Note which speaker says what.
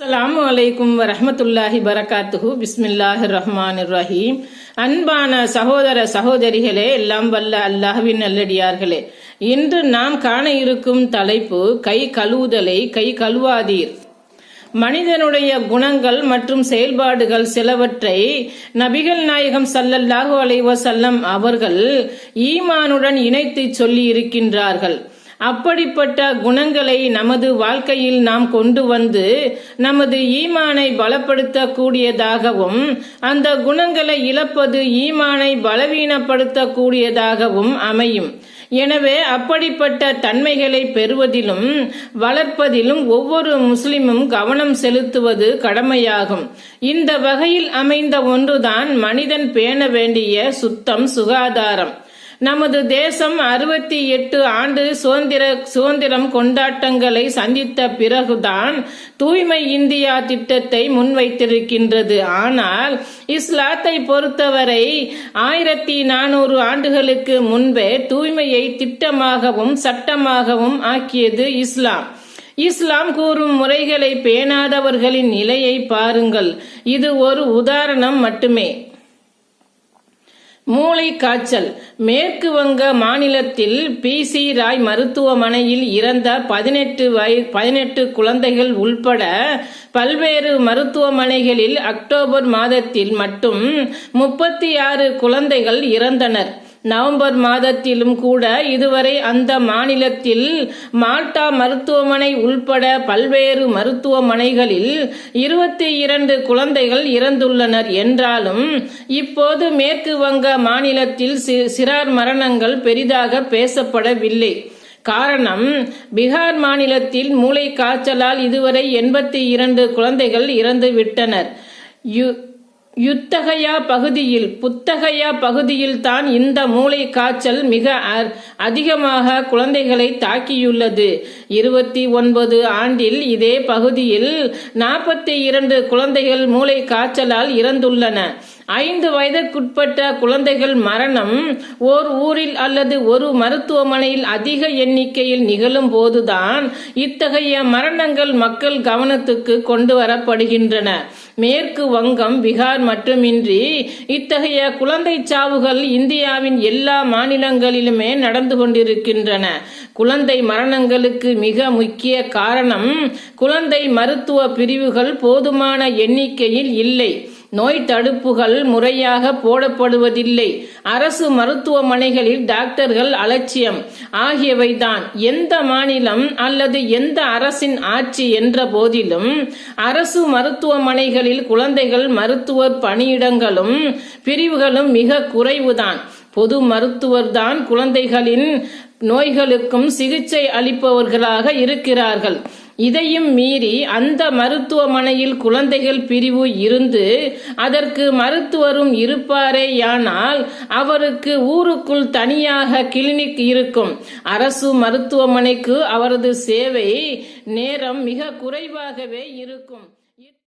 Speaker 1: அலாம் வலைக்கும் வரமத்துல்லாஹி பரகாத்துஹு பிஸ்மில்லாஹி ரஹ்மான் ரஹீம் அன்பான சகோதர சகோதரிகளே எல்லாம் வல்ல அல்லாஹ்வின் நல்லடியார்களே. இன்று நாம் காண இருக்கும் தலைப்பு கை கழுவுதலை கை கழுவாதீர். மனிதனுடைய குணங்கள் மற்றும் செயல்பாடுகள் சிலவற்றை நபிகள் நாயகம் சல்லல்லாஹு அலைவசல்லம் அவர்கள் ஈமானுடன் இணைத்து சொல்லி இருக்கின்றார்கள் அப்படிப்பட்ட குணங்களை நமது வாழ்க்கையில் நாம் கொண்டு வந்து நமது ஈமானை பலப்படுத்தக்கூடியதாகவும் அந்த குணங்களை இழப்பது ஈமானை பலவீனப்படுத்தக்கூடியதாகவும் அமையும். எனவே அப்படிப்பட்ட தன்மைகளை பெறுவதிலும் வளர்ப்பதிலும் ஒவ்வொரு முஸ்லிமும் கவனம் செலுத்துவது கடமையாகும். இந்த வகையில் அமைந்த ஒன்றுதான் மனிதன் பேண வேண்டிய சுத்தம் சுகாதாரம். நமது தேசம் அறுபத்தி எட்டு ஆண்டு சுதந்திர சுதந்திரம் கொண்டாட்டங்களை சந்தித்த பிறகுதான் தூய்மை இந்தியா திட்டத்தை முன்வைத்திருக்கின்றது. ஆனால் இஸ்லாத்தை பொறுத்தவரை ஆயிரத்தி நானூறு ஆண்டுகளுக்கு முன்பே தூய்மையை திட்டமாகவும் சட்டமாகவும் ஆக்கியது இஸ்லாம். இஸ்லாம் கூறும் முறைகளை பேணாதவர்களின் நிலையை பாருங்கள். இது ஒரு உதாரணம் மட்டுமே. மூளை காய்ச்சல் மேற்கு வங்க மாநிலத்தில் பி. சி. ராய் மருத்துவமனையில் இறந்த பதினெட்டு வய பதினெட்டு குழந்தைகள் உள்பட பல்வேறு மருத்துவமனைகளில் அக்டோபர் மாதத்தில் மட்டும் முப்பத்தி ஆறு குழந்தைகள் இறந்தனர். நவம்பர் மாதத்திலும் கூட இதுவரை அந்த மாநிலத்தில் மால்டா மருத்துவமனை உள்பட பல்வேறு மருத்துவமனைகளில் இருபத்தி இரண்டு குழந்தைகள் இறந்துள்ளனர். என்றாலும் இப்போது மேற்கு வங்க மாநிலத்தில் சிறார் மரணங்கள் பெரிதாக பேசப்படவில்லை. காரணம் பீகார் மாநிலத்தில் மூளை காய்ச்சலால் இதுவரை எண்பத்தி இரண்டு குழந்தைகள் இறந்து விட்டனர் யுத்தகையா பகுதியில் புத்தகையா பகுதியில் தான் இந்த மூளை காய்ச்சல் மிக அதிகமாக குழந்தைகளை தாக்கியுள்ளது. இருபத்தி ஒன்பது ஆண்டில் இதே பகுதியில் நாற்பத்தி இரண்டு குழந்தைகள் மூளை காய்ச்சலால் இறந்துள்ளன. ஐந்து வயதுக்குட்பட்ட குழந்தைகள் மரணம் ஓர் ஊரில் அல்லது ஒரு மருத்துவமனையில் அதிக எண்ணிக்கையில் நிகழும் போதுதான் இத்தகைய மரணங்கள் மக்கள் கவனத்துக்கு கொண்டு வரப்படுகின்றன. மேற்கு வங்கம் பீகார் மட்டுமின்றி இத்தகைய குழந்தை சாவுகள் இந்தியாவின் எல்லா மாநிலங்களிலுமே நடந்து கொண்டிருக்கின்றன. குழந்தை மரணங்களுக்கு மிக முக்கிய காரணம் குழந்தை மருத்துவ பிரிவுகள் போதுமான எண்ணிக்கையில் இல்லை. நோய் தடுப்புகள் முறையாக போடப்படுவதில்லை. அரசு மருத்துவமனைகளில் டாக்டர்கள் அலட்சியம். ஆகியவைதான் எந்த மாநிலம் அல்லது எந்த அரசின் ஆட்சி என்ற போதிலும் அரசு மருத்துவமனைகளில் குழந்தைகள் மருத்துவர் பணியிடங்களும் பிரிவுகளும் மிக குறைவுதான். பொது மருத்துவர் தான் குழந்தைகளின் நோய்களுக்கும் சிகிச்சை அளிப்பவர்களாக இருக்கிறார்கள். இதையும் மீறி அந்த மருத்துவமனையில் குழந்தைகள் பிரிவு இருந்து அதற்கு மருத்துவரும் இருப்பாரேயானால் அவருக்கு ஊருக்குள் தனியாக கிளினிக் இருக்கும். அரசு மருத்துவமனைக்கு அவரது சேவை நேரம் மிக குறைவாகவே இருக்கும்.